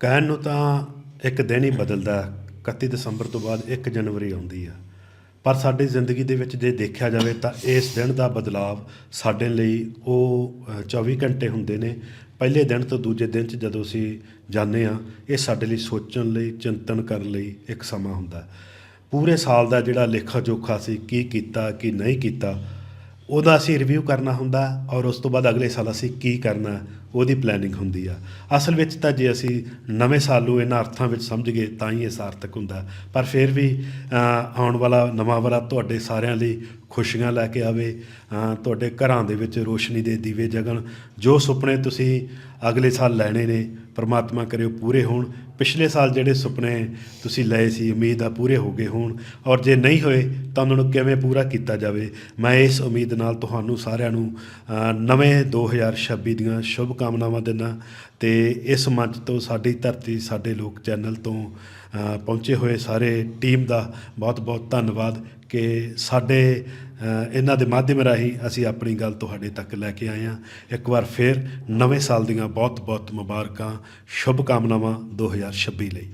ਕਹਿਣ ਨੂੰ ਤਾਂ ਇੱਕ ਦਿਨ ਹੀ ਬਦਲਦਾ ਹੈ। 31 ਦਸੰਬਰ ਤੋਂ ਬਾਅਦ 1 ਜਨਵਰੀ ਆਉਂਦੀ ਆ ਪਰ ਸਾਡੀ ਜ਼ਿੰਦਗੀ ਦੇ ਵਿੱਚ ਜੇ ਦੇਖਿਆ ਜਾਵੇ ਤਾਂ ਇਸ ਦਿਨ ਦਾ ਬਦਲਾਵ ਸਾਡੇ ਲਈ ਉਹ ਅ, 24 ਘੰਟੇ ਹੁੰਦੇ ਨੇ। ਪਹਿਲੇ ਦਿਨ ਤੋਂ ਦੂਜੇ ਦਿਨ 'ਚ ਜਦੋਂ ਅਸੀਂ ਜਾਂਦੇ ਆ ਇਹ ਸਾਡੇ ਲਈ ਸੋਚਣ ਲਈ ਚਿੰਤਨ ਕਰਨ ਲਈ ਇੱਕ ਸਮਾਂ ਹੁੰਦਾ ਪੂਰੇ ਸਾਲ ਦਾ ਜਿਹੜਾ ਲੇਖਾ ਜੋਖਾ ਸੀ ਕੀ ਕੀਤਾ ਕੀ ਨਹੀਂ ਕੀਤਾ ਉਹਦਾ ਅਸੀਂ ਰਿਵਿਊ ਕਰਨਾ ਹੁੰਦਾ ਔਰ ਉਸ ਤੋਂ ਬਾਅਦ ਅਗਲੇ ਸਾਲ ਅਸੀਂ ਕੀ ਕਰਨਾ, ਉਹਦੀ ਪਲੈਨਿੰਗ ਹੁੰਦੀ ਆ। ਅਸਲ ਵਿੱਚ ਤਾਂ ਜੇ ਅਸੀਂ ਨਵੇਂ ਸਾਲ ਨੂੰ ਇਹਨਾਂ ਅਰਥਾਂ ਵਿੱਚ ਸਮਝ ਗਏ, ਤਾਂ ਹੀ ਇਹ ਸਾਰਥਕ ਹੁੰਦਾ। ਪਰ ਫਿਰ ਵੀ ਆਉਣ ਵਾਲਾ ਨਵਾਂ ਵਰਾ ਤੁਹਾਡੇ ਸਾਰਿਆਂ ਲਈ ਖੁਸ਼ੀਆਂ ਲੈ ਕੇ ਆਵੇ ਤੁਹਾਡੇ ਘਰਾਂ ਦੇ ਵਿੱਚ ਰੋਸ਼ਨੀ ਦੇ ਦੀਵੇ ਜਗਣ, ਜੋ ਸੁਪਨੇ ਤੁਸੀਂ ਅਗਲੇ ਸਾਲ ਲੈਣੇ ਨੇ, ਪਰਮਾਤਮਾ ਕਰੇ ਪੂਰੇ ਹੋਣ ਪਿਛਲੇ ਸਾਲ ਜਿਹੜੇ ਸੁਪਨੇ ਤੁਸੀਂ ਲਏ ਸੀ ਉਮੀਦ ਆ ਪੂਰੇ ਹੋ ਗਏ ਹੋਣ। ਔਰ ਜੇ ਨਹੀਂ ਹੋਏ ਤਾਂ ਉਹਨਾਂ ਨੂੰ ਕਿਵੇਂ ਪੂਰਾ ਕੀਤਾ ਜਾਵੇ? ਮੈਂ ਇਸ ਉਮੀਦ ਨਾਲ ਤੁਹਾਨੂੰ ਸਾਰਿਆਂ ਨੂੰ ਅ, ਨਵੇਂ 2026 ਦੀਆਂ ਸ਼ੁਭ ਕਾਮਨਾਵਾਂ ਦਿੰਦਾ ਤੇ ਇਸ ਮੰਚ ਤੋਂ ਸਾਡੀ ਧਰਤੀ ਸਾਡੇ ਲੋਕ ਚੈਨਲ ਤੋਂ ਪਹੁੰਚੇ ਹੋਏ ਸਾਰੇ ਟੀਮ ਦਾ ਬਹੁਤ-ਬਹੁਤ ਧੰਨਵਾਦ ਕਿ ਸਾਡੇ ਇਹਨਾਂ ਦੇ ਮਾਧਿਅਮ ਰਾਹੀਂ ਅਸੀਂ ਆਪਣੀ ਗੱਲ ਤੁਹਾਡੇ ਤੱਕ ਲੈ ਕੇ ਆਏ ਹਾਂ। ਇੱਕ ਵਾਰ ਫਿਰ ਨਵੇਂ ਸਾਲ ਦੀਆਂ ਬਹੁਤ-ਬਹੁਤ ਮੁਬਾਰਕਾਂ ਸ਼ੁਭ ਕਾਮਨਾਵਾਂ ਛੱਬੀ ਲਈ